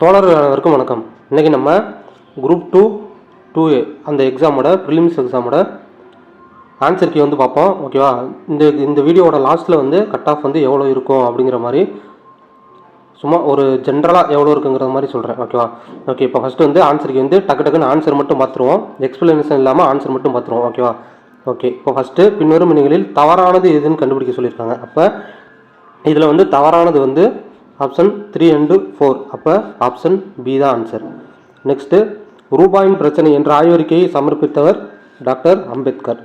தோழர்கள் அனைவருக்கும் வணக்கம். இன்றைக்கி நம்ம குரூப் டூ டூ ஏ அந்த எக்ஸாமோட ப்ரிலிம்ஸ் எக்ஸாமோட ஆன்சர் கீ வந்து பார்ப்போம். ஓகேவா இந்த இந்த வீடியோவோட லாஸ்ட்டில் வந்து கட் ஆஃப் வந்து எவ்வளோ இருக்கும் அப்படிங்கிற மாதிரி சும்மா ஒரு ஜென்ரலாக எவ்வளோ இருக்குங்கிற மாதிரி சொல்கிறேன் ஓகேவா ஓகே இப்போ ஃபஸ்ட்டு வந்து ஆன்சர் கீ வந்து டக்கு டக்குன்னு ஆன்சர் மட்டும் பார்த்துருவோம். எக்ஸ்பிளனேஷன் இல்லாமல் ஆன்சர் மட்டும் பார்த்துருவோம். ஓகேவா ஓகே இப்போ ஃபஸ்ட்டு பின்வரும் இனங்களில் தவறானது எதுன்னு கண்டுபிடிக்க சொல்லியிருக்காங்க. அப்போ இதில் வந்து தவறானது வந்து ஆப்ஷன் த்ரீ அண்டு ஃபோர் அப்போ ஆப்ஷன் பி தான் ஆன்சர் நெக்ஸ்ட்டு ரூபாயின் பிரச்சனை என்ற ஆய்வறிக்கையை சமர்ப்பித்தவர் doctor Ambedkar.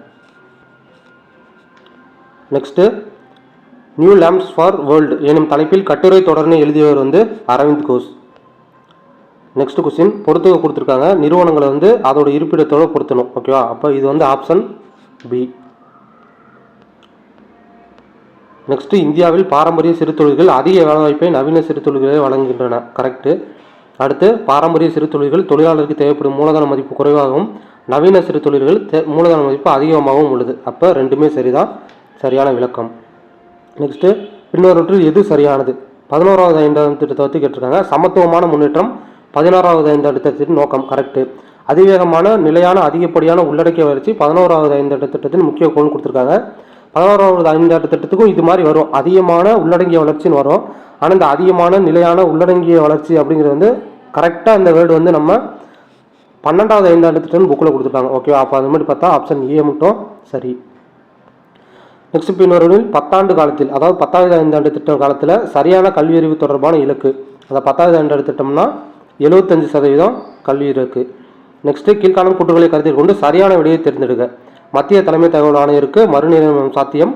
Next new lamps for world எனும் தலைப்பில் கட்டுரை தொடர்ந்து எழுதியவர் வந்து அரவிந்த் கோஷ். நெக்ஸ்ட் கொஸ்டின் பொறுத்துக்க கொடுத்துருக்காங்க. நிறுவனங்களை வந்து அதோட இருப்பிடத்தோடு பொருத்தணும் ஓகேவா அப்போ இது வந்து ஆப்ஷன் பி நெக்ஸ்ட் இந்தியாவில் பாரம்பரிய சிறு தொழில்கள் அதிக வேலைவாய்ப்பை நவீன சிறு தொழில்களை வழங்குகின்றன. கரெக்டு அடுத்து பாரம்பரிய சிறு தொழில்கள் தொழிலாளருக்கு தேவைப்படும் மூலதன மதிப்பு குறைவாகவும் நவீன சிறு தொழில்கள் தே மூலதன மதிப்பு அதிகமாகவும் உள்ளது. அப்போ ரெண்டுமே சரிதான். சரியான விளக்கம். நெக்ஸ்ட்டு பின்வருவற்றில் எது சரியானது? பதினோராவது ஐந்தாம் திட்டத்தை பற்றி கேட்டிருக்காங்க. சமத்துவமான முன்னேற்றம் பதினாறாவது ஐந்தாம் திட்டத்தின் நோக்கம். கரெக்டு அதிவேகமான நிலையான அதிகப்படியான உள்ளடக்கிய வளர்ச்சி பதினோராவது ஐந்தாண்டு திட்டத்தின் முக்கிய கோல் கொடுத்துருக்காங்க. பதினோராவது ஐந்தாண்டு திட்டத்துக்கும் இது மாதிரி வரும். அதிகமான உள்ளடங்கிய வளர்ச்சின்னு வரும். ஆனால் இந்த அதிகமான நிலையான உள்ளடங்கிய வளர்ச்சி அப்படிங்கிறது வந்து கரெக்டாக இந்த வேர்டு வந்து நம்ம பன்னெண்டாவது ஐந்தாண்டு திட்டம் புக்கில் கொடுத்துருக்காங்க ஓகேவா அப்போ அது மாதிரி பார்த்தா ஆப்ஷன் ஏ மட்டும் சரி. நெக்ஸ்ட் பின்வருவதில் பத்தாண்டு காலத்தில் அதாவது பத்தாவது ஐந்தாண்டு திட்டம் காலத்தில் சரியான கல்வியறிவு தொடர்பான இலக்கு. அந்த பத்தாவது ஐந்தாண்டு திட்டம்னா எழுபத்தஞ்சு சதவீதம் கல்வி இருக்கு. நெக்ஸ்ட்டு கீழ்காணும் கூற்றுகளை கருத்தில் கொண்டு சரியான விடையை தேர்ந்தெடுக்க மத்திய தலைமை தகவல் ஆணையருக்கு மறுநியமனம் சாத்தியம்.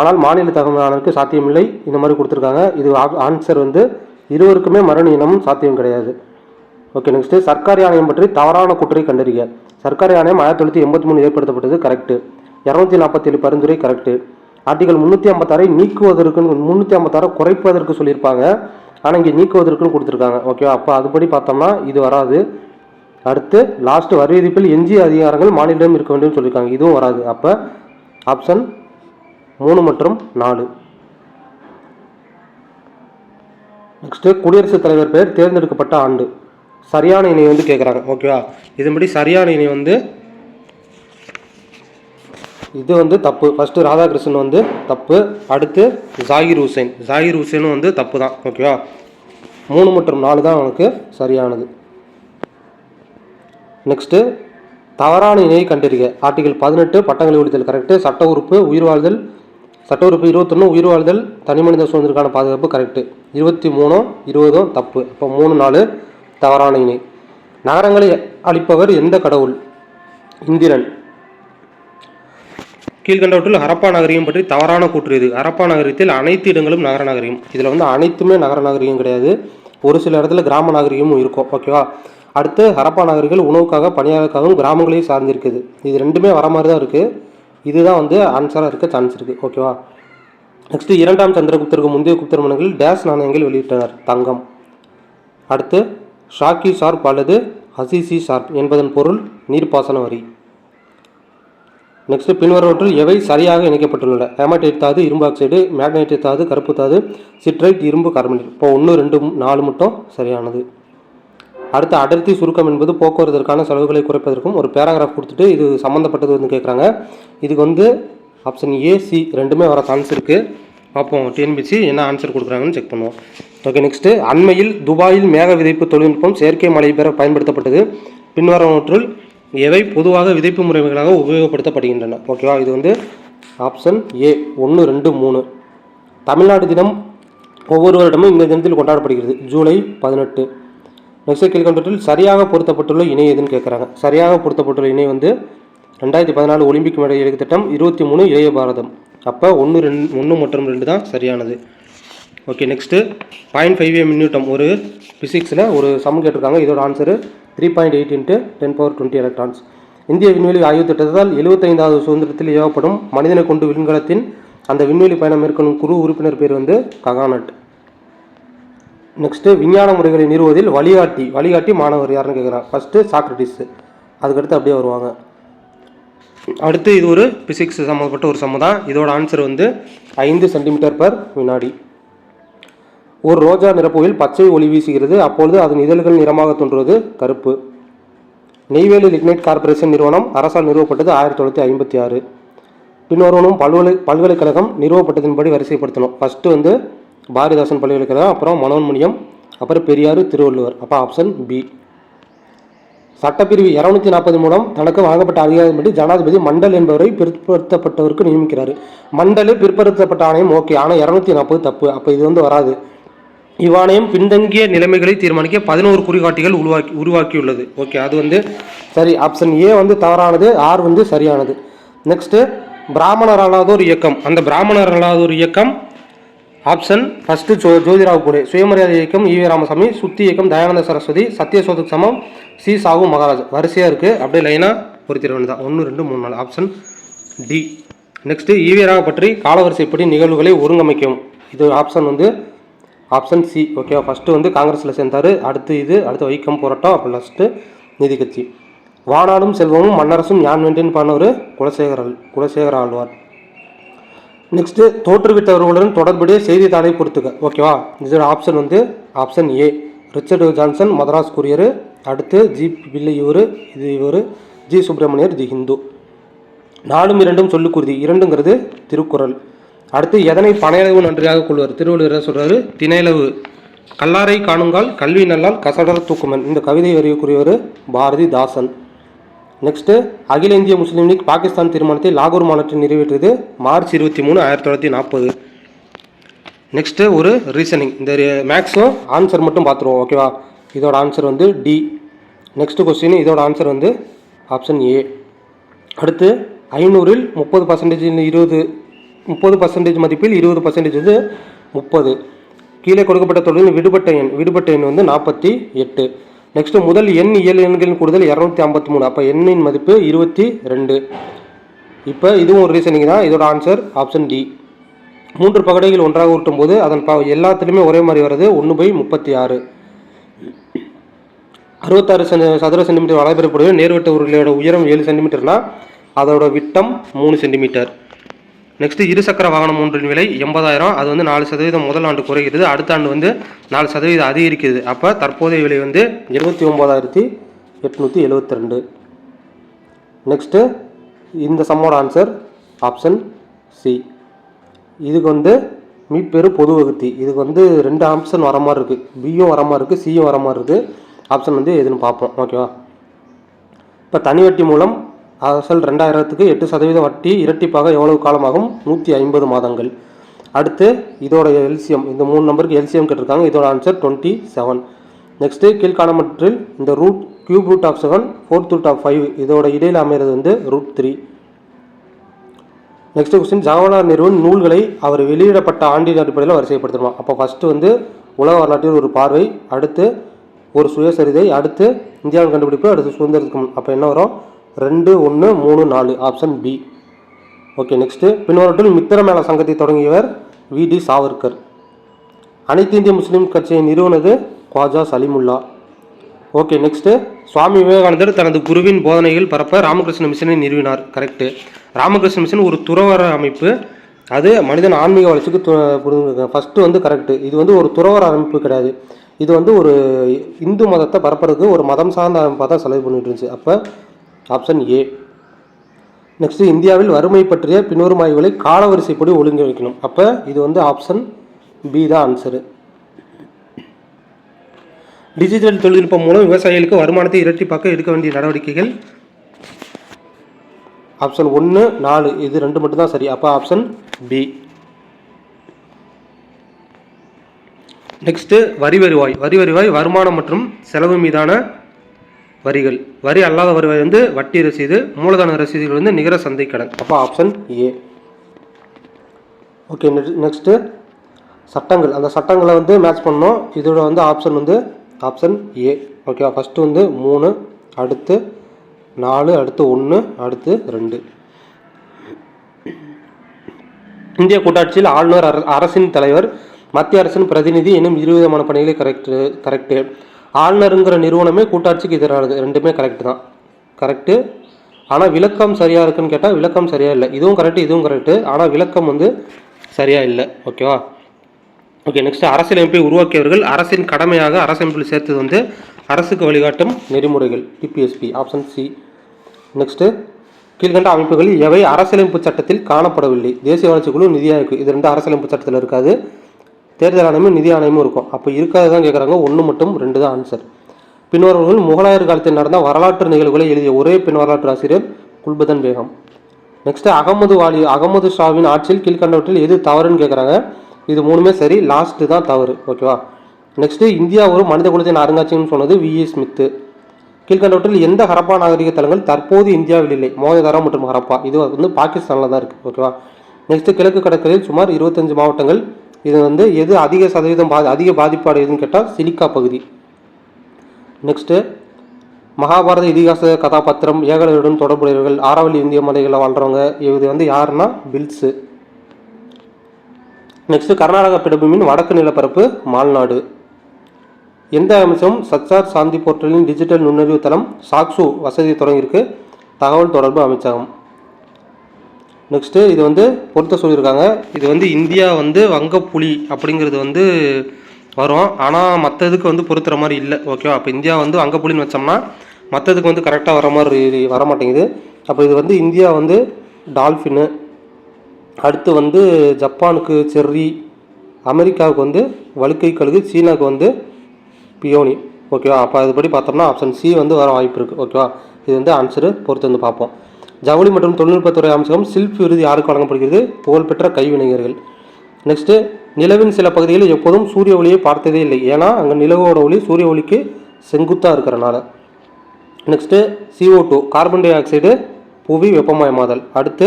ஆனால் மாநில தகவல் ஆணையருக்கு சாத்தியமில்லை. இந்த மாதிரி கொடுத்துருக்காங்க. இது ஆன்சர் வந்து இருவருக்குமே மறுநியமனம் சாத்தியம் கிடையாது. ஓகே நெக்ஸ்ட் சர்க்காரி ஆணையம் பற்றி தவறான குற்றை கண்டறிய சர்க்காரி ஆணையம் ஆயிரத்தி தொள்ளாயிரத்தி எண்பத்தி மூணு ஏற்படுத்தப்பட்டது. கரெக்டு இரநூத்தி நாற்பத்தேழு பரிந்துரை கரெக்டு ஆர்டிகல் முந்நூற்றி ஐம்பத்தாறை நீக்குவதற்கு முந்நூற்றி ஐம்பத்தாறை குறைப்பதற்கு சொல்லியிருப்பாங்க. ஆனால் இங்கே நீக்குவதற்குன்னு கொடுத்துருக்காங்க. ஓகேவா அப்போ அதுபடி பார்த்தோம்னா இது வராது. அடுத்து லாஸ்ட் வரி விதிப்பில் எஞ்சிய அதிகாரங்கள் மாநிலம் இருக்க வேண்டும் சொல்லியிருக்காங்க. இதுவும் வராது. அப்போ ஆப்ஷன் மூணு மற்றும் நாலு. நெக்ஸ்ட்டு குடியரசுத் தலைவர் பெயர் தேர்ந்தெடுக்கப்பட்ட ஆண்டு. சரியான இணை வந்து கேட்குறாங்க ஓகேவா இதன்படி சரியான இணை வந்து இது வந்து தப்பு. ஃபஸ்ட்டு ராதாகிருஷ்ணன் வந்து தப்பு. அடுத்து ஜாகிர் ஹுசைன். ஜாகிர் ஹுசைனும் வந்து தப்பு தான் ஓகேவா மூணு மற்றும் நாலு தான் அவனுக்கு சரியானது. நெக்ஸ்ட்டு தவறான இணையை கண்டறிக. ஆர்டிகல் பதினெட்டு பட்டங்களை ஒழித்தல் கரெக்டு சட்ட உறுப்பு உயிர் வாழ்தல். சட்ட உறுப்பு இருபத்தொன்று உயிர் வாழ்தல். தனிமனித சுதந்திரக்கான பாதுகாப்பு கரெக்டு இருபத்தி மூணும் இருபதும் தப்பு. இப்போ மூணு நாலு தவறான இணை. நகரங்களை அளிப்பவர் எந்த கடவுள்? இந்திரன். கீழ்கண்டவற்றில் ஹரப்பா நகரியம் பற்றி தவறான கூற்று இது. ஹரப்பா நகரத்தில் அனைத்து இடங்களும் நகர நகரியம். இதில் வந்து அனைத்துமே நகர நகரியம் கிடையாது. ஒரு சில இடத்துல கிராம நாகரிகமும் இருக்கும். ஓகேவா அடுத்து ஹரப்பா நகரிகள் உணவுக்காக பணியாளருக்காகவும் கிராமங்களையும் சார்ந்திருக்குது. இது ரெண்டுமே வர மாதிரி தான் இருக்குது இதுதான் வந்து ஆன்சராக இருக்க சான்ஸ் இருக்குது ஓகேவா நெக்ஸ்ட்டு இரண்டாம் சந்திரகுப்தருக்கு முந்தைய குப்தர் மன்னர்கள் டேஸ் நாணயங்கள் வெளியிட்டனர். தங்கம். அடுத்து ஷாக்கி ஷார்ப் அல்லது ஹசிசி ஷார்ப் என்பதன் பொருள் நீர்ப்பாசன வரி. நெக்ஸ்ட் பின்வருவற்றில் எவை சரியாக இணைக்கப்பட்டுள்ளன? ஹேமடைட் தாது இரும்பு ஆக்சைடு மேக்னைட் தாது கருப்பு தாது சிட்ரைட் இரும்பு கார்பனேட் இப்போ ஒன்று ரெண்டு நாலு மட்டும் சரியானது. அடுத்து அடர்த்தி சுருக்கம் என்பது போக்குவரத்திற்கான செலவுகளை குறைப்பதற்கும் ஒரு பேராகிராஃப் கொடுத்துட்டு இது சம்மந்தப்பட்டது வந்து கேட்குறாங்க இதுக்கு வந்து ஆப்ஷன் ஏ சி ரெண்டுமே வர சான்ஸ் இருக்குது பார்ப்போம் டிஎன்பிசி என்ன ஆன்சர் கொடுக்குறாங்கன்னு செக் பண்ணுவோம். ஓகே நெக்ஸ்ட்டு அண்மையில் துபாயில் மேக விதைப்பு தொழில்நுட்பம் செயற்கை மழை பெற பயன்படுத்தப்பட்டது. பின்வரவற்றுள் எவை பொதுவாக விதைப்பு முறைகளாக உபயோகப்படுத்தப்படுகின்றன? ஓகேவா இது வந்து ஆப்ஷன் ஏ ஒன்று ரெண்டு மூணு. தமிழ்நாடு தினம் ஒவ்வொரு வருடமும் இந்த தினத்தில் கொண்டாடப்படுகிறது. ஜூலை பதினெட்டு. நெக்ஸ்ட் கீழ்கண்டத்தில் சரியாக பொருத்தப்பட்டுள்ள இணை எதுன்னு கேட்குறாங்க சரியாக பொருத்தப்பட்டுள்ள இணை வந்து ரெண்டாயிரத்தி பதினாலு ஒலிம்பிக் மெடல் இலக்கு திட்டம் இருபத்தி மூணு இளைய பாரதம். அப்போ ஒன்று ரெண்டு ஒன்று மற்றும் ரெண்டு தான் சரியானது. Okay next point five A மின்யூட்டம் ஒரு ஃபிசிக்ஸில் ஒரு சம் கேட்டிருக்காங்க. இதோட answer three point eight into ten power twenty electrons இந்திய விண்வெளி ஆய்வு திட்டத்தால் எழுபத்தைந்தாவது சுதந்திரத்தில் ஏவப்படும் மனிதனை கொண்டு விண்கலத்தின் அந்த விண்வெளி பயணம் மேற்கொள்ளும் குழு உறுப்பினர் பேர் வந்து ககானட். நெக்ஸ்ட்டு விஞ்ஞான முறைகளை நிறுவதில் வழிகாட்டி வழிகாட்டி மாணவர் யாருன்னு கேட்குறான் ஃபஸ்ட்டு சாக்ரட்டிஸ் அதுக்கடுத்து அப்படியே வருவாங்க. அடுத்து இது ஒரு பிசிக்ஸ் சம்மந்தப்பட்ட ஒரு சம்ம தான். இதோட ஆன்சர் வந்து ஐந்து சென்டிமீட்டர் பர் வினாடி. ஒரு ரோஜா நிரப்புவில் பச்சை ஒளி வீசுகிறது. அப்பொழுது அதன் இதழ்கள் நிறமாக தோன்றுவது கருப்பு. நெய்வேலி லிக்னைட் கார்ப்பரேஷன் நிறுவனம் அரசால் நிறுவப்பட்டது ஆயிரத்தி தொள்ளாயிரத்தி ஐம்பத்தி ஆறு. பின்வருவனும் பல்கலை பல்கலைக்கழகம் நிறுவப்பட்டதின்படி வரிசைப்படுத்தணும். ஃபஸ்ட்டு வந்து பாரதிதாசன் பல்கலைக்கழகம் அப்புறம் மனோன்மணியம் அப்புறம் பெரியார் திருவள்ளுவர். அப்போ ஆப்ஷன் பி சட்டப்பிரிவு இரநூத்தி நாற்பது மூலம் தனக்கு வழங்கப்பட்ட அதிகாரப்படி ஜனாதிபதி மண்டல் என்பவரை பிற்படுத்தப்பட்டவருக்கு நியமிக்கிறார். மண்டல் பிற்படுத்தப்பட்ட ஆணையம் ஓகே ஆனால் இரநூத்தி நாற்பது தப்பு. அப்போ இது வந்து வராது. இவ்வாணையம் பின்தங்கிய நிலைமைகளை தீர்மானிக்க பதினோரு குறிகாட்டிகள் உருவாக்கி உருவாக்கியுள்ளது. ஓகே அது வந்து சரி ஆப்ஷன் ஏ வந்து தவறானது ஆர் வந்து சரியானது. நெக்ஸ்ட்டு பிராமணர் அல்லாதோர் இயக்கம். அந்த பிராமணர் அல்லாதோர் இயக்கம் ஆப்ஷன் ஃபஸ்ட்டு ஜோ ஜோதிராவ் கூட. சுயமரியாதை இயக்கம் ஈவி ராமசாமி சுத்தி இயக்கம் தயானந்த சரஸ்வதி சத்யசோதக் சமம் சி சாவு மகாராஜ். வரிசையாக இருக்குது அப்படியே லைனாக பொறுத்திட வேண்டியதான் ஒன்று ரெண்டு மூணு நாலு. Option D. நெக்ஸ்ட்டு ஈவியராக பற்றி காலவரிசைப்படி நிகழ்வுகளை ஒருங்கமைக்கவும். இது ஆப்ஷன் வந்து ஆப்ஷன் சி. ஓகேவா ஃபஸ்ட்டு வந்து காங்கிரஸில் சேர்ந்தார். அடுத்து இது அடுத்து வைக்கம் போராட்டம் அப்புறம் லாஸ்ட்டு நீதி கட்சி. வானாடும் செல்வமும் மன்னரசும் யான் வேண்டேன் பண்ணவர் குலசேகர குலசேகர ஆழ்வார். நெக்ஸ்ட்டு தோற்றுவித்தவர்களுடன் தொடர்புடைய செய்தித்தாளை பொறுத்துக்க ஓகேவா இதோட ஆப்ஷன் வந்து option A Richard Johnson Madras courier அடுத்து ஜி பிள்ளை இவர் இது இவர். G Subramaniyar the Hindu. நாலும் இரண்டும் சொல்லுக்குருதி. இரண்டுங்கிறது திருக்குறள். அடுத்து எதனை பனையளவு நன்றியாக கொள்வார்? திருவள்ளுவர் சொல்கிறாரு தினையளவு. கல்லாரை காணுங்கால் கல்வி நல்லால் கசடர் தூக்குமன். இந்த கவிதை வரையக்கூடியவர் பாரதிதாசன். நெக்ஸ்ட்டு அகில இந்திய முஸ்லீம் லீக் பாகிஸ்தான் தீர்மானத்தை லாகூர் மாநாட்டில் நிறைவேற்றியது மார்ச் இருபத்தி மூணு ஆயிரத்தி தொள்ளாயிரத்தி நாற்பது. நெக்ஸ்ட்டு ஒரு ரீசனிங் இந்த மேக்ஸும் ஆன்சர் மட்டும் பார்த்துருவோம் ஓகேவா இதோட ஆன்சர் வந்து டி நெக்ஸ்ட்டு கொஸ்டின் இதோட ஆன்சர் வந்து ஆப்ஷன் ஏ அடுத்து ஐநூறில் முப்பது பர்சன்டேஜ் இருபது முப்பது பர்சன்டேஜ் மதிப்பில் இருபது பர்சன்டேஜ் வந்து முப்பது. கீழே கொடுக்கப்பட்ட தொடரில் விடுபட்ட எண் விடுபட்ட எண் வந்து நாற்பத்தி எட்டு. நெக்ஸ்ட் முதல் எண் இயல் எண்களின் கூடுதல் இரநூத்தி ஐம்பத்தி மூணு. அப்போ எண்ணின் மதிப்பு இருபத்தி ரெண்டு. இப்போ இதுவும் ஒரு ரீசனிங் தான். இதோட ஆன்சர் ஆப்ஷன் டி மூன்று பகடைகள் ஒன்றாக ஊட்டும் போது அதன் ப எல்லாத்துலேயுமே ஒரே மாதிரி வருது ஒன்று பை முப்பத்தி ஆறு. அறுபத்தாறு சென்டி சதுர சென்டிமீட்டர் வளைபெறக்கூடிய நேர்வட்ட உருளையோட உயரம் ஏழு சென்டிமீட்டர்னா அதோட விட்டம் மூணு சென்டிமீட்டர் நெக்ஸ்ட் இருசக்கர வாகனம் ஒன்றின் விலை எண்பதாயிரம். அது வந்து நாலு சதவீதம் முதல் ஆண்டு குறைகிறது. அடுத்த ஆண்டு வந்து நாலு சதவீதம் அதிகரிக்குது அப்போ தற்போதைய விலை வந்து இருபத்தி ஒம்பதாயிரத்தி எட்நூற்றி எழுபத்தி ரெண்டு. நெக்ஸ்ட்டு இந்த சம்மோட ஆன்சர் ஆப்ஷன் சி இதுக்கு வந்து மீப்பெரு பொது வகுத்தி. இதுக்கு வந்து ரெண்டு ஆப்ஷன் வர மாதிரி இருக்குது பியும் வர மாதிரி இருக்குது சியும் வர மாதிரி இருக்குது ஆப்ஷன் வந்து எதுன்னு பார்ப்போம். ஓகேவா இப்போ தனி வட்டி மூலம் அசல் ரெண்டாயிரத்துக்கு எட்டு சதவீத வட்டி இரட்டிப்பாக எவ்வளவு காலமாகும்? நூற்றி ஐம்பது மாதங்கள். அடுத்து இதோட எல்சிஎம் இந்த மூணு நம்பருக்கு எல்சிஎம் கேட்டிருக்காங்க. இதோட ஆன்சர் டுவெண்ட்டி செவன் நெக்ஸ்ட்டு கீழ்காணமற்றில் இந்த root cube root of seven fourth root of five இதோட இடையில் அமைகிறது வந்து root three next question Jawaharlal நேருவின் நூல்களை அவர் வெளியிடப்பட்ட ஆண்டின் அடிப்படையில் வரிசைப்படுத்தணும்? அப்போ ஃபஸ்ட்டு வந்து உலக வரலாற்றில் ஒரு பார்வை அடுத்து ஒரு சுயசரிதை அடுத்து இந்தியாவின் கண்டுபிடிப்பு அடுத்து சுதந்திரத்துக்கு அப்போ என்ன வரும்? ரெண்டு ஒன்று மூணு நாலு ஆப்ஷன் பி ஓகே நெக்ஸ்ட்டு பின்வரட்டில் மித்திரமேள சங்கத்தை தொடங்கியவர் வி டி சாவர்கர். அனைத்து இந்திய முஸ்லீம் கட்சியை நிறுவனது குவாஜா சலிமுல்லா. ஓகே நெக்ஸ்ட்டு சுவாமி விவேகானந்தர் தனது குருவின் போதனைகள் பரப்ப ராமகிருஷ்ண மிஷனை நிறுவினார். கரெக்டு ராமகிருஷ்ண மிஷன் ஒரு துறவர அமைப்பு. அது மனிதன் ஆன்மீக வளர்ச்சிக்கு ஃபஸ்ட்டு வந்து கரெக்டு இது வந்து ஒரு துறவர அமைப்பு கிடையாது. இது வந்து ஒரு இந்து மதத்தை பரப்புறதுக்கு ஒரு மதம் சார்ந்த அமைப்பாக தான் செலவு பண்ணிட்டு இருந்துச்சு. அப்போ ஆப்ஷன் ஏ. நெக்ஸ்ட் இந்தியாவில் வறுமை பற்றிய பின்வரும் ஆய்வுகளை காலவரிசைப்படி ஒழுங்கி வைக்கணும். அப்போ இது வந்து ஆப்ஷன் பி தான் ஆன்சரு டிஜிட்டல் தொழில்நுட்பம் மூலம் விவசாயிகளுக்கு வருமானத்தை இரட்டிப்பாக்க எடுக்க வேண்டிய நடவடிக்கைகள். ஆப்ஷன் ஒன்று நாலு இது ரெண்டு மட்டும் தான் சரி. அப்போ ஆப்ஷன் பி நெக்ஸ்ட்டு வரி வருவாய். வரி வருவாய் வருமானம் மற்றும் செலவு மீதான வரிகள். வரி அல்லாத வருவாய் வந்து வட்டி ரசீது மூலதன ரசீதுகள் வந்து நிகர சந்தை கடன். அப்போ ஆப்ஷன் ஏ ஓகே நெக்ஸ்ட்டு சட்டங்கள். அந்த சட்டங்களை வந்து மேட்ச் பண்ணோம் இதோட வந்து ஆப்ஷன் வந்து ஆப்ஷன் ஏ ஓகேவா ஃபஸ்ட்டு வந்து மூணு அடுத்து நாலு அடுத்து ஒன்று அடுத்து ரெண்டு. இந்திய கூட்டாட்சியில் ஆளுநர் அர- அரசின் தலைவர் மத்திய அரசின் பிரதிநிதி எனும் இரு விதமான பணிகளை கரெக்டு கரெக்டு ஆளுநருங்கிற நிறுவனமே கூட்டாட்சிக்கு எதிரானது. ரெண்டுமே கரெக்டு தான். கரெக்டு ஆனால் விளக்கம் சரியாக இருக்குன்னு கேட்டால் விளக்கம் சரியாக இல்லை. இதுவும் கரெக்டு இதுவும் கரெக்டு ஆனால் விளக்கம் வந்து சரியாக இல்லை. ஓகேவா ஓகே நெக்ஸ்ட் அரசியலமைப்பை உருவாக்கியவர்கள் அரசின் கடமையாக அரசமைப்பில் சேர்த்தது வந்து அரசுக்கு வழிகாட்டும் நெறிமுறைகள். டிபிஎஸ்பி ஆப்ஷன் சி நெக்ஸ்ட்டு கீழ்கண்ட அமைப்புகள் எவை அரசியலமைப்பு சட்டத்தில் காணப்படவில்லை? தேசிய வளர்ச்சி குழு நிதி ஆயோக். இது ரெண்டு அரசியலமைப்பு சட்டத்தில் இருக்காது. தேர்தல் ஆணையமும் நிதி ஆணையமும் இருக்கும். அப்போ இருக்காது தான் கேட்குறாங்க ஒன்று மட்டும் ரெண்டு தான் ஆன்சர் பின்வரவர்கள் முகலாயர் காலத்தில் நடந்த வரலாற்று நிகழ்வுகளை எழுதிய ஒரே பின் வரலாற்று ஆசிரியர் குல்பதன் பேகம். நெக்ஸ்ட் அகமது வாலி அகமது ஷாவின் ஆட்சியில் கீழ்கண்டவற்றில் எது தவறுன்னு கேட்குறாங்க இது மூணுமே சரி லாஸ்ட்டு தான் தவறு. ஓகேவா நெக்ஸ்ட்டு இந்தியா ஒரு மனித குலத்தின் அருங்காட்சியம்னு சொன்னது விஇ ஸ்மித்து கீழ்கண்டவற்றில் எந்த ஹரப்பா நாகரிக தலங்கள் தற்போது இந்தியாவில் இல்லை. மோகதரா மற்றும் ஹரப்பா. இது வந்து பாகிஸ்தானில் தான் இருக்குது ஓகேவா நெக்ஸ்ட்டு கிழக்கு கடற்கரையில் சுமார் இருபத்தஞ்சு மாவட்டங்கள் இது வந்து எது அதிக சதவீதம் பாதி அதிக பாதிப்பாடு எதுன்னு கேட்டால் சிலிக்கா பகுதி. நெக்ஸ்ட்டு மகாபாரத இதிகாச கதாபாத்திரம் ஏகலையுடன் தொடர்புடையவர்கள் ஆறாவளி இந்திய மலைகளில் வாழ்கிறவங்க இது வந்து யாருன்னா? பில்ஸு நெக்ஸ்ட் கர்நாடக பிடபூமியின் வடக்கு நிலப்பரப்பு மால்நாடு. எந்த அம்சம்? சச்சார் சாந்தி போர்ட்டலின் டிஜிட்டல் நுண்ணறிவு தளம் சாக்சு வசதி தொடங்கியிருக்கு. தகவல் தொடர்பு அமைச்சகம். நெக்ஸ்ட்டு இது வந்து பொருத்த சொல்லியிருக்காங்க. இது வந்து இந்தியா வந்து வங்கப்புலி அப்படிங்கிறது வந்து வரும். ஆனால் மற்ற இதுக்கு வந்து பொருத்துகிற மாதிரி இல்லை. ஓகேவா அப்போ இந்தியா வந்து வங்கப்புலின்னு வச்சோம்னா மற்றதுக்கு வந்து கரெக்டாக வர மாதிரி வர மாட்டேங்குது. அப்போ இது வந்து இந்தியா வந்து டால்ஃபின்னு அடுத்து வந்து ஜப்பானுக்கு செர்ரி அமெரிக்காவுக்கு வந்து வழுக்கை கழுகு சீனாவுக்கு வந்து பியோனி. ஓகேவா அப்போ அதுபடி பார்த்தோம்னா ஆப்ஷன் சி வந்து வர வாய்ப்பு இருக்குது ஓகேவா இது வந்து ஆன்சரு பொறுத்து வந்து பார்ப்போம். ஜவுளி மற்றும் தொழில்நுட்பத்துறை அமைச்சகம் சில்ப் விருது யாருக்கு வழங்கப்படுகிறது? புகழ்பெற்ற கைவினைஞர்கள். நெக்ஸ்ட்டு நிலவின் சில பகுதிகளில் எப்போதும் சூரிய ஒளியை பார்த்ததே இல்லை. ஏன்னா அங்கே நிலவோட ஒளி சூரிய ஒளிக்கு செங்குத்தாக இருக்கிறனால. Next CO two carbon dioxide புவி வெப்பமயமாதல். அடுத்து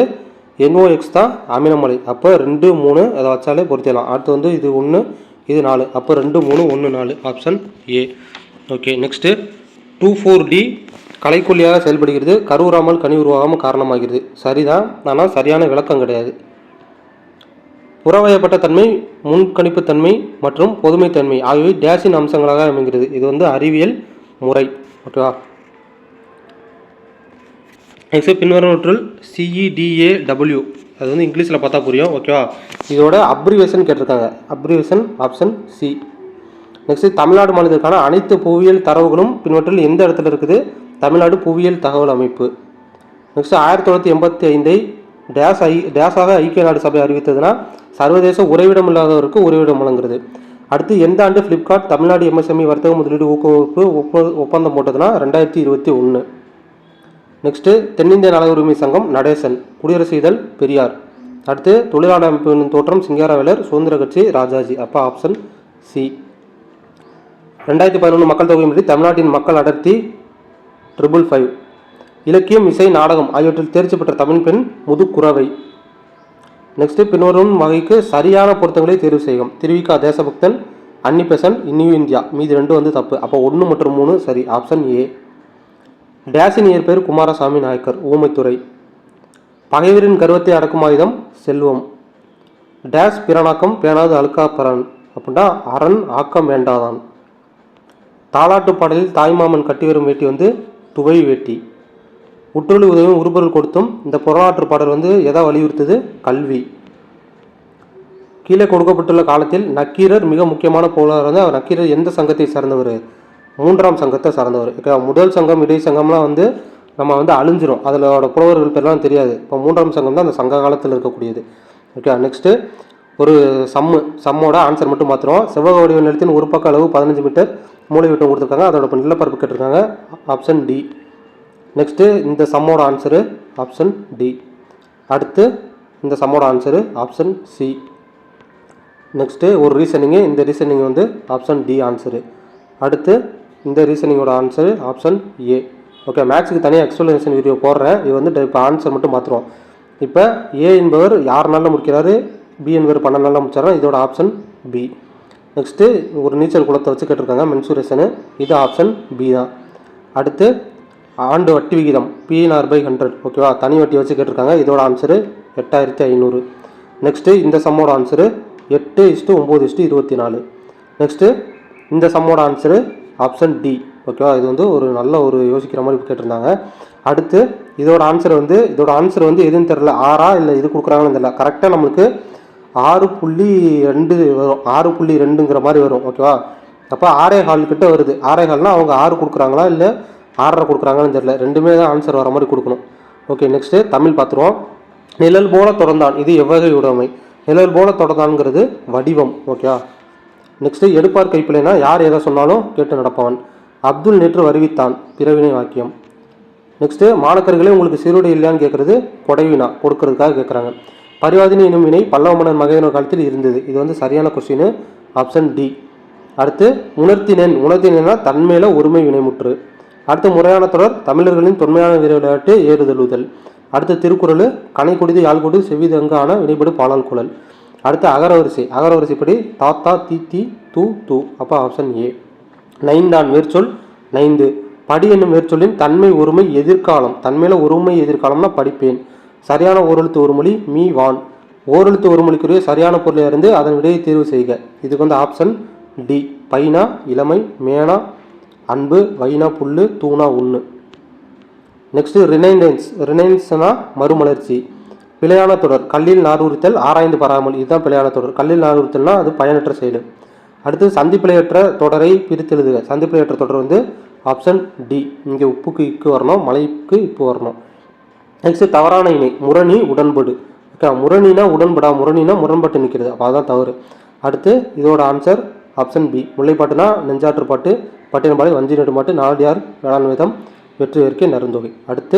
என்ஓஎக்ஸ் தான் அமிலமலை அப்போ ரெண்டு மூணு அதை வச்சாலே பொருத்திடலாம். அடுத்து வந்து இது ஒன்று இது நாலு. அப்போ ரெண்டு மூணு ஒன்று நாலு. Option A okay next two four D கலைக்கொல்லியாக செயல்படுகிறது கருவுறாமல் கனி உருவாகாமல் காரணமாகிறது. சரிதான் ஆனால் சரியான விளக்கம் கிடையாது. புறவயப்பட்ட தன்மை முன்கணிப்புத்தன்மை மற்றும் பொதுமைத்தன்மை ஆகியவை டேஷின் அம்சங்களாக அமைகிறது. இது வந்து அறிவியல் முறை ஓகேவா? நெக்ஸ்ட் பின்வருவற்றுள் சிஇடிஏடபிள்யூ அது வந்து இங்கிலீஷில் பார்த்தா புரியும் ஓகேவா? இதோட அப்ரிவேஷன் கேட்டிருக்காங்க. Abbreviation option C next Tamil Nadu மாநிலத்திற்கான அனைத்து புவியியல் தரவுகளும் பின்வற்றில் எந்த இடத்துல இருக்குது? தமிழ்நாடு புவியியல் தகவல் அமைப்பு. நெக்ஸ்ட் ஆயிரத்தி தொள்ளாயிரத்தி எண்பத்தி ஐந்தை டேஸ் ஐ டேஸாக ஐக்கிய நாடு சபை அறிவித்ததுன்னா சர்வதேச உறைவிடம் இல்லாதவருக்கு உறைவிடம் வழங்குறது அடுத்து எந்த ஆண்டு ஃப்ளிப்கார்ட் தமிழ்நாடு எம்எஸ்எம்இ வர்த்தக முதலீடு ஊக்குவிப்பு ஒப்ப ஒப்பந்தம் போட்டதுன்னா ரெண்டாயிரத்தி இருபத்தி ஒன்று. நெக்ஸ்ட்டு தென்னிந்திய நல உரிமை சங்கம் நடேசன் குடியரசு இதழ் பெரியார். அடுத்து தொழிலாளர் அமைப்பின் தோற்றம் சிங்காரவேலர் சுதந்திர கட்சி ராஜாஜி அப்போ ஆப்ஷன் சி. ரெண்டாயிரத்தி பதினொன்று மக்கள் தொகை படி தமிழ்நாட்டின் மக்கள் அடர்த்தி ட்ரிபிள் ஃபைவ் இலக்கியம் இசை நாடகம் ஆகியவற்றில் தேர்ச்சி பெற்ற தமிழ் பெண் முதுக்குறவை நெக்ஸ்ட் பின்வரும் வகைக்கு சரியான பொருத்தங்களை தேர்வு செய்யும் Thiruvika Desabhakthan Annie Besant New India. மீதி ரெண்டும் வந்து தப்பு. அப்போ ஒன்று மற்றும் மூணு சரி. ஆப்ஷன் ஏ டேஸின் இயற்பெயர் குமாரசாமி நாயக்கர் ஊமைத்துறை. பகைவரின் கருவத்தை அடக்கும் ஆயுதம் செல்வம். டேஷ் பிறனாக்கம் பேணாது அழுக்காப்பரன். அப்படின்னா அரண் ஆக்கம் வேண்டாதான். தாலாட்டு பாடலில் தாய்மாமன் கட்டி வரும் வேட்டி வந்து துவை வேட்டி. உற்றொழி உதவியும் உருபொருள் கொடுத்தும் இந்த புறநாற்று பாடல் வந்து எதை வலியுறுத்துது? கல்வி. கீழே கொடுக்கப்பட்டுள்ள காலத்தில் நக்கீரர் மிக முக்கியமான புலவர் வந்து அவர். நக்கீரர் எந்த சங்கத்தை சார்ந்தவர்? மூன்றாம் சங்கத்தை சார்ந்தவர். ஓகேவா முதல் சங்கம் இடை சங்கம்லாம் வந்து நம்ம வந்து அழிஞ்சிரும். அதோட புலவர்கள் பேர்லாம் தெரியாது. இப்போ மூன்றாம் சங்கம் தான் அந்த சங்க காலத்தில் இருக்கக்கூடியது. Okay next. ஒரு சம்மு சம்மோட ஆன்சர் மட்டும் மாத்திரம் செவ்வக வடிவ நிலத்தின் ஒரு பக்க அளவு பதினஞ்சு மீட்டர் மூளை விட்டம் கொடுத்துருக்காங்க. அதோட இப்ப நிலப்பரப்பு கேட்டிருக்காங்க. ஆப்ஷன் டி நெக்ஸ்ட்டு இந்த சம்மோட ஆன்சரு ஆப்ஷன் டி அடுத்து இந்த சம்மோட ஆன்சரு ஆப்ஷன் சி நெக்ஸ்ட்டு ஒரு ரீசனிங்கு இந்த ரீசனிங் வந்து ஆப்ஷன் டி ஆன்சரு அடுத்து இந்த ரீசனிங்கோட ஆன்சரு ஆப்ஷன் ஏ ஓகே மேக்ஸுக்கு தனியாக எக்ஸ்பிளனேஷன் வீடியோ போடுறேன். இது வந்து இப்போ ஆன்சர் மட்டும் மாற்றுறோம் இப்போ ஏ என்பவர் யாருனால முடிக்கிறாரு? பி என்பவர் பன்னெண்டு நாளில் முடிச்சாரா இதோட ஆப்ஷன் பி நெக்ஸ்ட்டு ஒரு நீச்சல் குளத்தை வச்சு கேட்டிருக்காங்க மென்சூரேஷனு. இது ஆப்ஷன் பி தான். அடுத்து ஆண்டு வட்டி விகிதம் பிஎன்ஆர் பை ஹண்ட்ரட் ஓகேவா தனி வட்டி வச்சு கேட்டிருக்காங்க இதோட ஆன்சரு எட்டாயிரத்தி ஐநூறு. நெக்ஸ்ட்டு இந்த சம்மோட ஆன்சரு எட்டு இஸ்ட்டு ஒம்பது இஸ்ட்டு இருபத்தி நாலு. நெக்ஸ்ட்டு இந்த சம்மோட ஆன்சரு ஆப்ஷன் டி ஓகேவா இது வந்து ஒரு நல்ல ஒரு யோசிக்கிற மாதிரி கேட்டிருந்தாங்க. அடுத்து இதோட ஆன்சர் வந்து இதோட ஆன்சர் வந்து எதுன்னு தெரில ஆறா இல்லை இது கொடுக்குறாங்கன்னு தெரியல. கரெக்டாக நம்மளுக்கு ஆறு புள்ளி ரெண்டு வரும். ஆறு புள்ளி ரெண்டுங்கிற மாதிரி வரும் ஓகேவா அப்போ ஆறே ஹால் கிட்ட வருது. ஆறே ஹால்னால் அவங்க ஆறு கொடுக்குறாங்களா இல்லை ஆறரை கொடுக்குறாங்கன்னு தெரியல. ரெண்டுமே தான் ஆன்சர் வர மாதிரி கொடுக்கணும். ஓகே நெக்ஸ்ட்டு தமிழ் பார்த்துருவோம். நிழல் போல தொடர்ந்தான். இது எவ்வகை உடைமை. நிழல் போல தொடர்ந்தான்ங்கிறது வடிவம் ஓகேவா நெக்ஸ்ட்டு எடுப்பார் கைப்பிள்ளைனா யார் எதை சொன்னாலும் கேட்டு நடப்பவன். அப்துல் நேற்று வருவித்தான் பிறவினை வாக்கியம். நெக்ஸ்ட்டு மாணக்கர்களே உங்களுக்கு சீருடை இல்லையான்னு கேட்குறது கொடைவினா கொடுக்கறதுக்காக கேட்குறாங்க. பரிவாதினி எனும் வினை பல்லவ மன்னர் மகேந்திர காலத்தில் இருந்தது. இது வந்து சரியான கொஸ்டின் ஆப்ஷன் டி அடுத்து உணர்த்தினேன். உணர்த்தினா தன்மேல ஒருமை வினைமுற்று. அடுத்து முறையான தொடர் தமிழர்களின் தொன்மையான வீர விளையாட்டு ஏறுதழுதல் அடுத்து திருக்குறள் கனை குடிது யாழ் கொடு செவ்விதங்கான வினைபடு பாலால் குழல். அடுத்து அகரவரிசை. அகரவரிசைப்படி தாத்தா தீத்தி தூ தூ. அப்போ ஆப்ஷன் ஏ நைந்தான் வேர்ச்சொல் நைந்து. படி என்னும் வேர்ச்சொல்லின் தன்மை ஒருமை எதிர்காலம். தன்மையில ஒருமை எதிர்காலம்னா படிப்பேன். சரியான ஓரெழுத்து ஒரு மொழி மீ வான். ஓரெழுத்து ஒரு மொழிக்குரிய சரியான பொருளை அறிந்து அதன் விடையை தேர்வு செய்க. இதுக்கு வந்து ஆப்ஷன் டி பைனா இளமை மேனா அன்பு வைனா புல்லு தூணா உண்ணு. நெக்ஸ்ட் ரினைண்டன்ஸ் ரினைன்ஸ்னா மறுமலர்ச்சி. பிழையான தொடர். கல்லில் நாரூரித்தல் ஆராய்ந்து பராமல். இதுதான் பிழையான தொடர். கல்லில் நாரூரித்தல்னா அது பயனற்ற செயல். அடுத்து சந்திப்பிழையற்ற தொடரை பிரித்தெழுதுக. சந்திப்பிழையற்ற தொடர் வந்து ஆப்ஷன் டி இங்கே உப்புக்கு இக்கு வரணும் மலைக்கு இப்போ வரணும். நெக்ஸ்ட் தவறான இணை முரணி உடன்படு. ஓகே முரணினா உடன்படா முரணினா முரண்பட்டு நிற்கிறது. அப்போ அதான் தவறு. அடுத்து இதோட ஆன்சர் ஆப்ஷன் பி முல்லைப்பாட்டுனா நெஞ்சாற்று பாட்டு பட்டினப்பாடி வஞ்சி நெடுமாட்டு நாடியார் வேளாண் விதம் வெற்றி வேர்க்கை நருந்தொகை. அடுத்து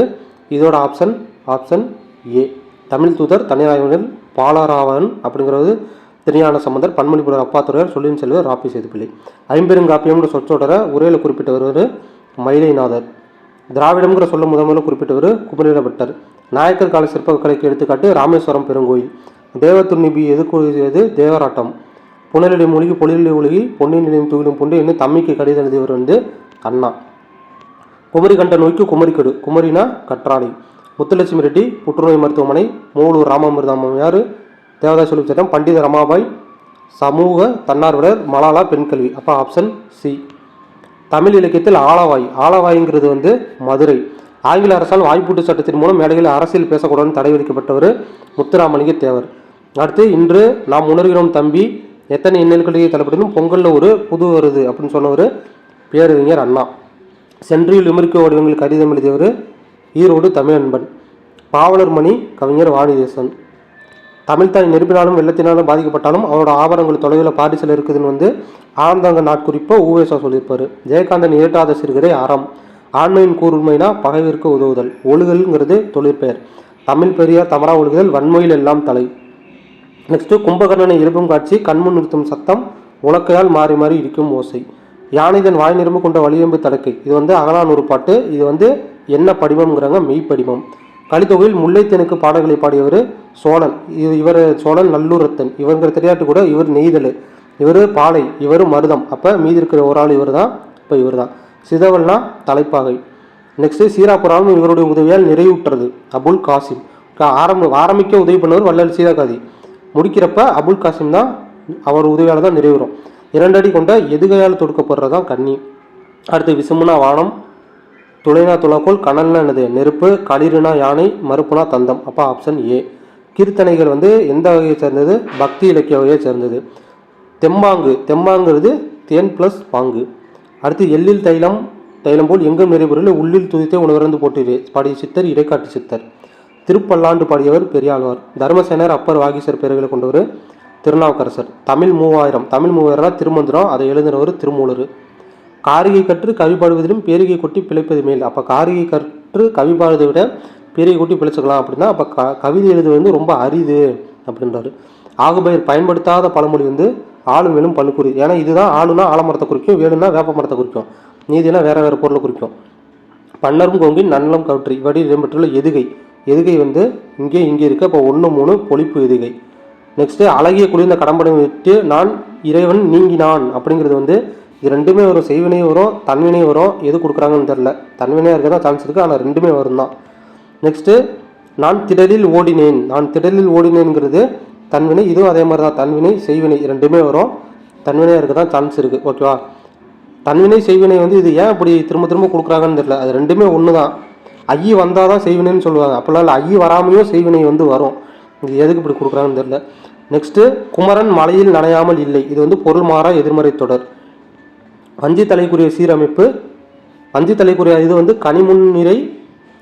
இதோட ஆப்ஷன் ஆப்ஷன் ஏ தமிழ் தூதர் தனியாயவர்கள் பாலராவன் அப்படிங்கிறது திருஞான சம்பந்தர் பன்மொழிபுரர் அப்பாத்துறையார் சொல்லின் செல்வர் ராப்பி சேதுப்பிள்ளை. ஐம்பெருங்காப்பியம்னு சொற்றொடரை உரையில் குறிப்பிட்ட வருவர் மயிலைநாதர். திராவிடம்ங்கிற சொல்ல முதல் முதல்ல குறிப்பிட்டவர் குமரில பட்டர் நாயக்கர் கால சிற்பக்கலைக்கு எடுத்துக்காட்டு ராமேஸ்வரம் பெருங்கோயில். தேவத்துணிபி எது கூறியது? தேவராட்டம். புனலிடை மூழ்கி பொழிலை ஒழுகி பொன்னின் நிலையம் தூயிலும் புண்டு என்று தம்மிக்கு கடிதம் எழுதியவர் வந்து அண்ணா. குமரி கண்ட நோய்க்கு குமரிக்கடு குமரினா கற்றாழை. முத்துலட்சுமி ரெட்டி புற்றுநோய் மருத்துவமனை மூலூர் ராமாமிர்தாமையார் தேவதாஸ் சட்டம் பண்டித ரமாபாய் சமூக தன்னார்வலர் மலாலா பெண் கல்வி அப்போ ஆப்ஷன் சி தமிழ் இலக்கியத்தில் ஆலவாய் ஆலவாய்ங்கிறது வந்து மதுரை. ஆங்கில அரசால் வாய்ப்பூட்டு சட்டத்தின் மூலம் மேடையில் அரசியல் பேசக்கூடாதுன்னு தடை விதிக்கப்பட்டவர் முத்துராமலிங்க தேவர். அடுத்து இன்று நாம் உணர்கிறோம் தம்பி எத்தனை இன்னல்களையும் தள்ளப்பட்டதும் பொங்கலில் ஒரு புது வருது அப்படின்னு சொன்னவர் பேரறிஞர் அண்ணா. சென்றியில் விமர்க்க வடிவங்கள் கடிதம் எழுதியவர் ஈரோடு தமிழன்பன் பாவலர் மணி கவிஞர் வாணிதேசன். தமிழ் தாய் நெருப்பினாலும் வெள்ளத்தினாலும் பாதிக்கப்பட்டாலும் அவரோட ஆபரணங்கள் தொலைவில் பாரிசில் இருக்குதுன்னு வந்து ஆனந்தாங்க நாட்குறிப்போ ஊவேசா சொல்லியிருப்பார். ஜெயகாந்தன் இரட்டாத சிறுகதை அறம். ஆண்மையின் கூர்மைனா பகைவிற்கு உதவுதல். ஒழுகல்ங்கிறது தொழிற்பெயர். தமிழ் பெரியார் தமரா ஒழுகுதல் வன்மொழியில் எல்லாம் தலை. நெக்ஸ்ட்டு கும்பகர்ணனை எழுப்பும் காட்சி கண்முன் நிறுத்தும் சத்தம் உலக்கையால் மாறி மாறி இருக்கும் ஓசை. யானைதன் வாய் நிரம்பு கொண்ட வலியம்பு தடக்கை. இது வந்து அகலானூறு பாட்டு. இது வந்து என்ன படிமம்ங்கிறாங்க மெய்ப்படிமம் கலித்தொகையில் முல்லைத்தனுக்கு பாடல்களை பாடியவர் சோழன். இது இவர் சோழன் நல்லூரத்தன் இவங்கிற தெரியாட்டு கூட இவர் நெய்தல். இவர் பாலை இவர் மருதம். அப்போ மீதி இருக்கிற ஒரு ஆள் இவர் தான். இப்போ இவர் தான். சிதவல்னா தலைப்பாகை. நெக்ஸ்ட்டு சீராபுராணம் இவருடைய உதவியால் நிறைவுற்றது அபுல் காசிம். ஆரம்ப ஆரம்பிக்க உதவி பண்ணவர் வள்ளல் சீதாகாதி. முடிக்கிறப்ப அபுல் காசிம் தான் அவர் உதவியால் தான் நிறைவேறும். இரண்டடி கொண்ட எதுகையால் தொடுக்கப்படுறது தான் கண்ணி அடுத்து விசுமுனா வானம். துளைனா துளாக்கோல் கனல்னா என்னது? நெருப்பு களிறுனா யானை மறுப்புனா தந்தம். அப்போ ஆப்ஷன் ஏ கீர்த்தனைகள் வந்து எந்த வகையை சேர்ந்தது? பக்தி இலக்கிய வகையை சேர்ந்தது. தெம்மாங்கு தெம்மாங்கிறது தேன் ப்ளஸ் பாங்கு. அடுத்து எள்ளில் தைலம். தைலம் போல் எங்கும் நிறைபொருள் உள்ளில் துதித்தே உணவருந்து போட்டு பாடிய சித்தர் இடைக்காட்டு சித்தர். திருப்பல்லாண்டு பாடியவர் பெரியாழ்வார். தர்மசேனர் அப்பர் வாகீசர் பேர்களை கொண்டவர் திருநாவுக்கரசர். தமிழ் மூவாயிரம். தமிழ் மூவாயிரம்னா திருமந்திரம். அதை எழுதினவர் திருமூலர். காரிகை கற்று கவி பாடுவதிலும் பேரிகை கொட்டி பிழைப்பது மேல். அப்போ காரிகை கற்று கவி பாடுவதை விட பேரிகை கொட்டி பிழைச்சிக்கலாம் அப்படின்னா அப்போ க கவிதை எழுதுவது வந்து ரொம்ப அரிது அப்படின்றாரு. ஆகுபெயர் பயன்படுத்தாத பழமொழி வந்து ஆளும் வேலும் பல்லுக்குறி ஏன்னா இதுதான் ஆளுனா ஆலமரத்தை குறிக்கும் வேலுனா வேப்ப மரத்தை குறிக்கும். நீதினா வேற வேறு பொருளை குறிக்கும். பன்னரும் கொங்கின் நன்னலம் கவற்றி இவடி இடம்பெற்றுள்ள எதுகை. எதுகை வந்து இங்கே இங்கே இருக்க. அப்போ ஒன்று மூணு பொழிப்பு எதுகை. நெக்ஸ்ட்டு அழகிய குளிர்ந்த கடம்படம் விட்டு நான் இறைவன் நீங்கினான் அப்படிங்கிறது வந்து இது ரெண்டுமே வரும். செய்வினையும் வரும் தன்வினையும் வரும். எது கொடுக்குறாங்கன்னு தெரில தன்வினையாக இருக்க தான் சான்ஸ் இருக்குது ஆனால் ரெண்டுமே வரும் தான் நெக்ஸ்ட்டு நான் திடலில் ஓடினேன். நான் திடலில் ஓடினேங்கிறது தன்வினை இதுவும் அதே மாதிரி தான் தன்வினை செய்வினை ரெண்டுமே வரும். தன்வினையாக இருக்க தான் சான்ஸ் இருக்குது ஓகேவா தன்வினை செய்வினை வந்து இது ஏன் இப்படி திரும்ப திரும்ப கொடுக்குறாங்கன்னு தெரில அது ரெண்டுமே ஒன்று தான் ஐயி வந்தால் தான் செய்வினைன்னு சொல்லுவாங்க. அப்போல்லாம் இல்லை ஐயி வராமையும் செய்வினை வந்து வரும். இது எதுக்கு இப்படி கொடுக்குறாங்கன்னு தெரில நெக்ஸ்ட்டு குமரன் மலையில் நனையாமல் இல்லை. இது வந்து பொருள் மாறா எதிர்மறை தொடர். வஞ்சி தலைக்குரிய சீரமைப்பு வஞ்சி தலைக்குரிய இது வந்து கனிமுன் நிறை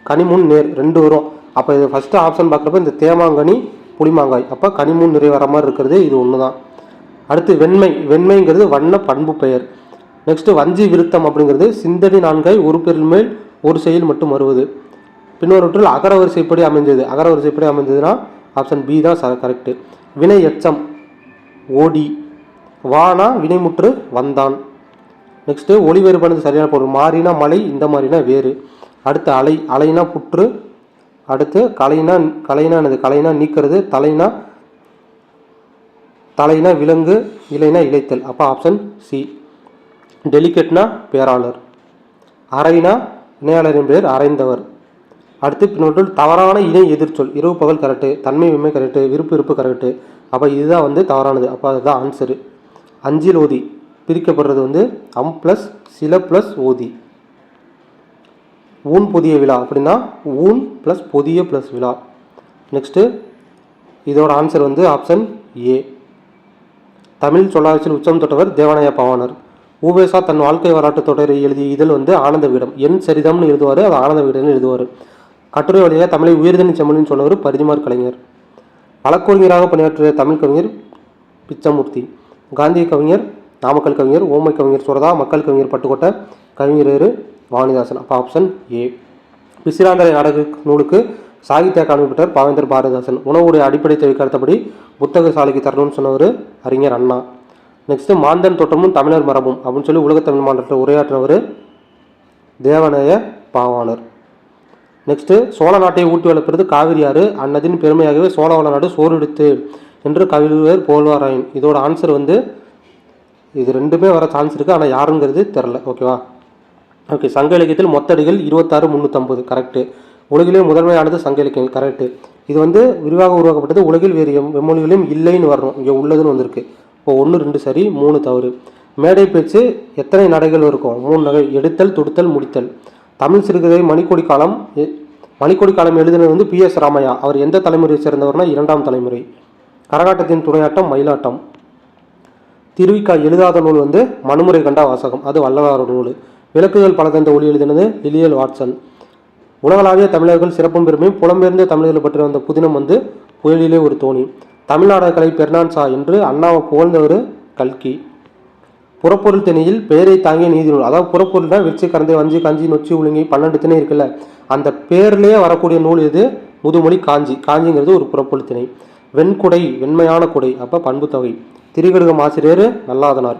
கனிமுன் நேர் ரெண்டு வரும். அப்போ இது ஃபஸ்ட்டு ஆப்ஷன் பார்க்குறப்ப இந்த தேமாங்கனி புளிமாங்காய். அப்போ கனிமுன் நிறை வர மாதிரி இருக்கிறது இது ஒன்று தான் அடுத்து வெண்மை. வெண்மைங்கிறது வண்ண பண்பு பெயர். நெக்ஸ்ட்டு வஞ்சி விருத்தம் அப்படிங்கிறது சிந்தடி நான்காய் ஒரு பெருள் மேல் ஒரு செயல் மட்டும் வருவது. பின்னொருற்றில் அகர வரிசைப்படி அமைஞ்சது. அகர வரிசைப்படி அமைஞ்சதுன்னா ஆப்ஷன் பி தான் ச கரெக்டு வினை எச்சம் ஓடி. வானா வினைமுற்று வந்தான். நெக்ஸ்ட்டு ஒளி வேறுபாடு சரியான பொருள். மாறினா மலை இந்த மாதிரினா வேறு. அடுத்து அலை அலைனா புற்று. அடுத்து கலைனா கலைனா என்னது? கலைனா நீக்கிறது. தலைனா தலைனா விலங்கு இலைனா இலைத்தல் அப்போ ஆப்ஷன் சி டெலிகேட்னா பேராளர். அரைனா இணையாளரின் பேர் அரைந்தவர். அடுத்து பின்னொன்றில் தவறான இணை எதிர்ச்சொல். இரவு பகல் கரெக்டு தன்மை உண்மை கரெக்டு விருப்பு இருப்பு கரெக்டு அப்போ இதுதான் வந்து தவறானது. அப்போ அதுதான் ஆன்சரு அஞ்சில் ஓதி. பிரிக்கப்படுறது வந்து அம் ப்ளஸ் சில ப்ளஸ் ஓதி. ஊன் புதிய விழா அப்படின்னா ஊன் ப்ளஸ் புதிய ப்ளஸ் விழா. நெக்ஸ்ட்டு இதோட ஆன்சர் வந்து ஆப்ஷன் ஏ தமிழ் சொல்லாட்சியில் உச்சம் தொட்டவர் தேவநாய பவானர் ஊவேசா தன் வாழ்க்கை வரலாற்று தொடரை எழுதிய இதழ் வந்து ஆனந்த வீடம் என் சரிதம்னு எழுதுவார் அது ஆனந்த வீடம்னு எழுதுவார். கட்டுரை வழியாக தமிழை உயிர்தனி செம்மொழின்னு சொன்னவர் பரிதிமார் கலைஞர். வழக்கறிஞராக பணியாற்றிய தமிழ் கவிஞர் பிச்சமூர்த்தி. காந்திய கவிஞர் நாமக்கல் கவிஞர் ஓமை கவிஞர் சுரதா மக்கள் கவிஞர் பட்டுக்கோட்டை கவிஞர் வாணிதாசன். அப்போ ஆப்ஷன் ஏ பிசிராந்தரை நாடக நூலுக்கு சாகித்ய அகாடமி பெற்றார் பாவேந்தர் பாரதிதாசன். உணவுடைய அடிப்படை தேவை கருத்தபடி புத்தக சாலைக்கு தரணும்னு சொன்னவர் அறிஞர் அண்ணா. நெக்ஸ்ட்டு மாந்தன் தோட்டமும் தமிழர் மரபும் அப்படின்னு சொல்லி உலகத்தமிழ் மாநிலத்தில் உரையாற்றினவர் தேவநேய பாவாணர். நெக்ஸ்ட்டு சோழ நாட்டை ஊட்டி வளர்ப்பது காவிரி ஆறு பெருமையாகவே பெருமையாகவே சோழவள நாடு சோறெடுத்து என்று கவிழ்வர் போல்வாராயன். இதோட ஆன்சர் வந்து இது ரெண்டுமே வர சான்ஸ் இருக்குது ஆனால் யாருங்கிறது தெரில ஓகேவா ஓகே சங்க இலக்கியத்தில் மொத்த அடிகள் இருபத்தாறு முந்நூற்றம்பது கரெக்டு உலகிலே முதன்மையானது சங்க இலக்கியம் கரெக்டு இது வந்து விரிவாக உருவாக்கப்பட்டது உலகில் வேறு எம் இல்லைன்னு வரணும். இங்கே உள்ளதுன்னு வந்திருக்கு. இப்போ ஒன்று ரெண்டு சரி மூணு தவறு. மேடை பேச்சு எத்தனை நடைகள் இருக்கும்? மூணு நகை. எடுத்தல் தொடுத்தல் முடித்தல். தமிழ் சிறுகதை மணிக்கொடி காலம் மணிக்கொடி காலம் எழுதினது வந்து பி எஸ் ராமையா. அவர் எந்த தலைமுறையை சேர்ந்தவர்னா இரண்டாம் தலைமுறை. கரகாட்டத்தின் துணையாட்டம் மயிலாட்டம். திருவிக்கா எழுதாத நூல் வந்து மனுமுறை கண்டா வாசகம். அது வல்லவரோட நூல். விளக்குகள் பல தந்த ஒளி எழுதினது லிலியல் வாட்சன். உலகளாவிய தமிழர்கள் சிறப்பும் பெருமையும் புலம்பெயர்ந்த தமிழர்களை பற்றி வந்த புதினம் வந்து புயலிலே ஒரு தோணி. தமிழ்நாடக கலை பெர்னான்சா என்று அண்ணாவை புகழ்ந்தவர் கல்கி. புறப்பொருள் திணையில் பெயரை தாங்கிய நீதி நூல். அதாவது புறப்பொருள்னா வெச்சு கறந்து வஞ்சி காஞ்சி நொச்சி உளுங்கி பன்னெண்டு திணை இருக்குல்ல. அந்த பேர்லேயே வரக்கூடிய நூல் எது? முதுமொழி காஞ்சி. காஞ்சிங்கிறது ஒரு புறப்பொருள் திணை. வெண்குடை வெண்மையான குடை. அப்போ பண்பு தொகை. திரிகடுகம் ஆசிரியர் நல்லாதனார்.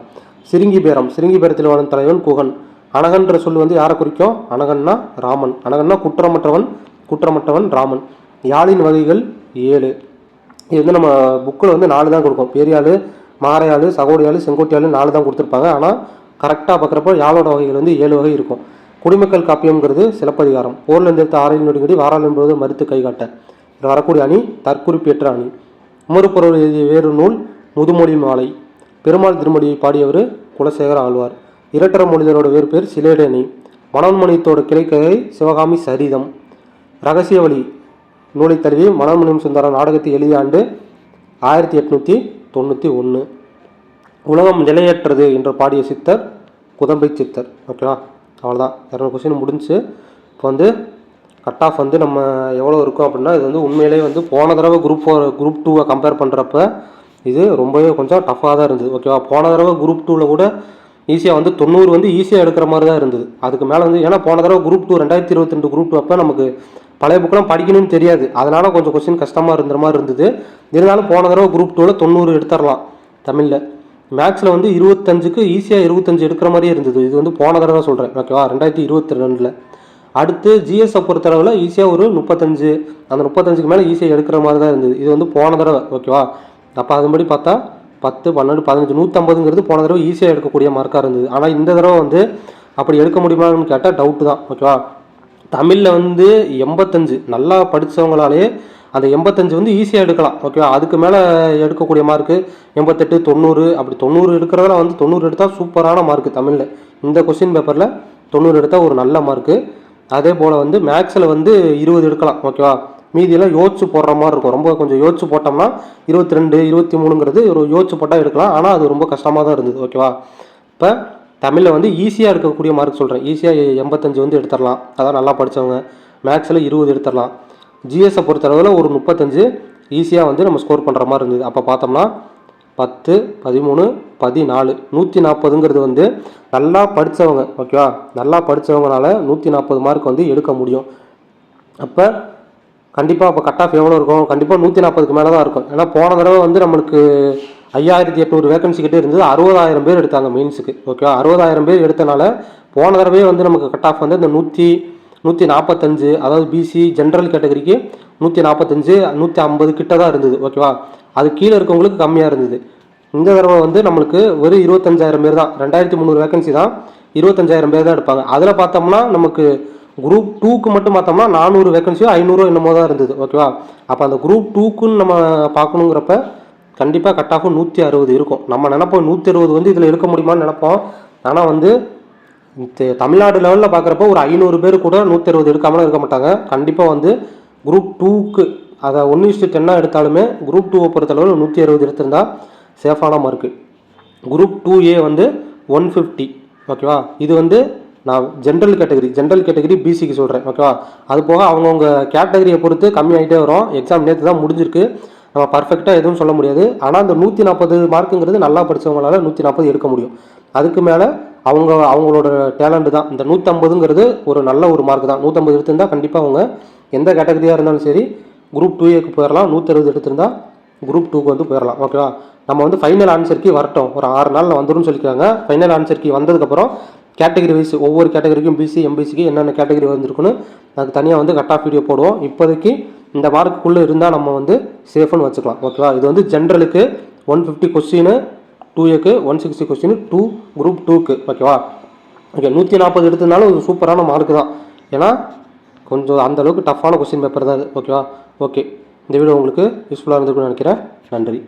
சிறுங்கி பேரம் சிறுங்கி பேரத்தில் வாழும் தலைவன் குகன். அனகன்ற சொல் வந்து யாரை குறிக்கும்? அனகன்னா ராமன். அனகன்னா குற்றமற்றவன் குற்றமற்றவன் ராமன். யாழின் வகைகள் ஏழு. இது வந்து நம்ம புக்கில் வந்து நாலு தான் கொடுக்கும். பெரியாள் மாரையாள் சகோடியாள் செங்கோட்டியாள் நாலு தான் கொடுத்துருப்பாங்க. ஆனால் கரெக்டாக பார்க்குறப்போ யாழோட வகைகள் வந்து ஏழு வகை இருக்கும். குடிமக்கள் காப்பியம்ங்கிறது சிலப்பதிகாரம். போரில் எந்திருத்த ஆறில் நொடிங்கடி வாரால் என்பது மறுத்து கைகாட்ட இதில் வரக்கூடிய அணி தற்குறிப்பேற்ற அணி. உமறுப்புறவர் எழுதிய வேறு நூல் முதுமொழி மாலை. பெருமாள் திருமொழியை பாடியவர் குலசேகர ஆழ்வார். இரட்டர மொழிதரோட வேறு பேர் சிலேடனி மனோன்மணியத்தோட கிளைக்கதை சிவகாமி சரிதம். ரகசிய வழி நூலை தழுவி மனோன்மணியம் சுந்தர நாடகத்தை எழுதிய ஆண்டு ஆயிரத்தி எட்நூற்றி தொண்ணூற்றி ஒன்று உலகம் நிலையற்றது என்று பாடிய சித்தர் குதம்பை சித்தர். ஓகேவா? அவ்வளோதான் இரநூறு கொஸ்டின் முடிஞ்சு இப்போ வந்து கட் ஆஃப் வந்து நம்ம எவ்வளோ இருக்கும் அப்படின்னா இது வந்து உண்மையிலேயே வந்து போன தடவை குரூப் ஃபோர் குரூப் டூவை கம்பேர் பண்ணுறப்ப இது ரொம்பவே கொஞ்சம் டஃப்பாக தான் இருந்தது. ஓகேவா போன தடவை குரூப் டூவில் கூட ஈஸியாக வந்து தொண்ணூறு வந்து ஈஸியாக எடுக்கிற மாதிரி தான் இருந்தது. அதுக்கு மேலே வந்து ஏன்னா போன தடவை குரூப் டூ ரெண்டாயிரத்தி இருபத்தி ரெண்டு குரூப் டூ அப்போ நமக்கு பழைய புக்கெலாம் படிக்கணும்னு தெரியாது. அதனால் கொஞ்சம் கொஸ்டின் கஷ்டமாக இருந்த மாதிரி இருந்தது. இருந்தாலும் போன தடவை குரூப் டூவில் தொண்ணூறு எடுத்துடலாம் தமிழில். மேக்ஸில் வந்து இருபத்தஞ்சுக்கு ஈஸியாக இருபத்தஞ்சு எடுக்கிற மாதிரியே இருந்தது. இது வந்து போன தடவை சொல்கிறேன் ஓகேவா ரெண்டாயிரத்தி இருபத்தி ரெண்டில். அடுத்து ஜிஎஸ்ஸை பொறுத்தளவில் ஈஸியாக ஒரு முப்பத்தஞ்சு அந்த முப்பத்தஞ்சுக்கு மேலே ஈஸியாக எடுக்கிற மாதிரி தான் இருந்தது. இது வந்து போன தடவை. ஓகேவா அப்போ அதுபடி பார்த்தா பத்து பன்னெண்டு பதினஞ்சு நூற்றம்பதுங்கிறது போன தடவை ஈஸியாக எடுக்கக்கூடிய மார்க்காக இருந்தது. ஆனால் இந்த தடவை வந்து அப்படி எடுக்க முடியுமான்னு கேட்டால் டவுட்டு தான். ஓகேவா தமிழில் வந்து எண்பத்தஞ்சு. நல்லா படித்தவங்களாலே அந்த எண்பத்தஞ்சு வந்து ஈஸியாக எடுக்கலாம். ஓகேவா அதுக்கு மேலே எடுக்கக்கூடிய மார்க்கு எண்பத்தெட்டு தொண்ணூறு. அப்படி தொண்ணூறு எடுக்கிறதுல வந்து தொண்ணூறு எடுத்தால் சூப்பரான மார்க்கு தமிழில். இந்த கொஸ்டின் பேப்பரில் தொண்ணூறு எடுத்தால் ஒரு நல்ல மார்க்கு அதே போல் வந்து மேக்ஸில் வந்து இருபது எடுக்கலாம். ஓகேவா மீதியெல்லாம் யோசிச்சு போடுற மாதிரி இருக்கும். ரொம்ப கொஞ்சம் யோசிச்சு போட்டோம்னா இருபத்தி ரெண்டு இருபத்தி மூணுங்கிறது ஒரு யோசிச்சு போட்டால் எடுக்கலாம். ஆனால் அது ரொம்ப கஷ்டமாக தான் இருந்தது. ஓகேவா இப்போ தமிழில் வந்து ஈஸியாக இருக்கக்கூடிய மார்க் சொல்கிறேன் ஈஸியாக எண்பத்தஞ்சு வந்து எடுத்துடலாம். அதான் நல்லா படித்தவங்க மேக்ஸில் இருபது எடுத்துடலாம். ஜிஎஸை பொறுத்தளவில் ஒரு முப்பத்தஞ்சு ஈஸியாக வந்து நம்ம ஸ்கோர் பண்ணுற மாதிரி இருந்தது. அப்போ பார்த்தோம்னா பத்து பதிமூணு பதினாலு நூற்றி நாற்பதுங்கிறது வந்து நல்லா படித்தவங்க ஓகேவா நல்லா படித்தவங்கனால நூற்றி நாற்பது மார்க் வந்து எடுக்க முடியும். அப்போ கண்டிப்பாக இப்போ கட் ஆஃப் எவ்வளோ இருக்கும்? கண்டிப்பாக நூற்றி நாற்பதுக்கு மேலே தான் இருக்கும். ஏன்னா போன தடவை வந்து நம்மளுக்கு ஐயாயிரத்தி எட்நூறு வேகன்சி கிட்டே இருந்தது. அறுபதாயிரம் பேர் எடுத்தாங்க மெயின்ஸுக்கு ஓகேவா அறுபதாயிரம் பேர் எடுத்தனால போன தடவை வந்து நமக்கு கட் ஆஃப் வந்து இந்த நூற்றி நூற்றி நாற்பத்தஞ்சு அதாவது பிசி ஜென்ரல் கேட்டகரிக்கு நூற்றி நாற்பத்தஞ்சு நூற்றி ஐம்பது கிட்ட தான் இருந்தது. ஓகேவா அது கீழே இருக்கவங்களுக்கு கம்மியாக இருந்தது. இந்த தடவை வந்து நம்மளுக்கு ஒரு இருபத்தஞ்சாயிரம் பேர் தான். ரெண்டாயிரத்தி முந்நூறு வேகன்சி தான் இருபத்தஞ்சாயிரம் பேர் தான் எடுப்பாங்க. அதில் பார்த்தோம்னா நமக்கு குரூப் டூக்கு மட்டும் பார்த்தோம்னா நானூறு வேகன்சியோ ஐநூறோ என்னமோ தான் இருந்தது. ஓகேவா அப்போ அந்த குரூப் டூக்குன்னு நம்ம பார்க்கணுங்கிறப்ப கண்டிப்பாக கட்டாகும் நூற்றி அறுபது இருக்கும். நம்ம நினைப்போம் நூற்றி அறுபது வந்து இதில் எடுக்க முடியுமான்னு நினைப்போம். ஆனால் வந்து தமிழ்நாடு லெவலில் பார்க்குறப்ப ஒரு ஐநூறு பேர் கூட நூற்றி அறுபது எடுக்காமலாம் இருக்க மாட்டாங்க. கண்டிப்பாக வந்து குரூப் டூக்கு அதை ஒன்று இஸ்டு டென்னாக எடுத்தாலுமே குரூப் டூவை பொறுத்தளவில் நூற்றி அறுபது எடுத்திருந்தா சேஃபான மார்க்கு குரூப் டூ ஏ வந்து ஒன் ஃபிஃப்டி ஓகேவா இது வந்து நான் ஜென்ரல் கேட்டகரி ஜென்ரல் கேட்டகரி பிசிக்கு சொல்கிறேன் ஓகேவா அது போக அவங்கவுங்க கேட்டகரியை பொறுத்து கம்மியாகிட்டே வரும். எக்ஸாம் நேற்று தான் முடிஞ்சிருக்கு. நம்ம பர்ஃபெக்டாக எதுவும் சொல்ல முடியாது. ஆனால் அந்த நூற்றி நாற்பது மார்க்குங்கிறது நல்லா படித்தவங்களால நூற்றி நாற்பது எடுக்க முடியும். அதுக்கு மேலே அவங்க அவங்களோட டேலண்ட் தான். இந்த நூற்றம்பதுங்கிறது ஒரு நல்ல ஒரு மார்க் தான். நூற்றம்பது எடுத்திருந்தால் கண்டிப்பாக அவங்க எந்த கேட்டகரியாக இருந்தாலும் சரி குரூப் டூ ஏக்கு போயிடலாம் நூற்றறுபது எடுத்திருந்தால் குரூப் டூக்கு வந்து போயிடலாம் ஓகேவா நம்ம வந்து ஃபைனல் ஆன்சருக்கு வரட்டும். ஒரு ஆறு நாளில் வந்துடும் சொல்லிக்கிறாங்க. ஃபைனல் ஆன்சருக்கு வந்ததுக்கப்புறம் கேட்டகரி வைஸ் ஒவ்வொரு கேட்டகரிக்கும் பிசி எம்பிசிக்கு என்னென்ன கேட்டகரி வந்திருக்குன்னு அதுக்கு தனியாக வந்து கட் ஆஃப் வீடியோ போடுவோம். இப்போதைக்கு இந்த மார்க்குள்ளே இருந்தால் நம்ம வந்து சேஃப்னு வச்சுக்கலாம். ஓகேவா இது வந்து ஜென்ரலுக்கு ஒன் ஃபிஃப்டி கொஸ்டின் டூ ஏக்கு one sixty question two group டூக்கு ஓகேவா ஓகே நூற்றி நாற்பது எடுத்ததுனால ஒரு சூப்பரான மார்க்கு தான். ஏன்னா கொஞ்சம் அந்த அளவுக்கு டஃப்பான கொஸ்டின் பேப்பர் தான் இது. ஓகேவா ஓகே இந்த வீடியோ உங்களுக்கு யூஸ்ஃபுல்லாக இருந்திருக்குன்னு நினைக்கிறேன். நன்றி.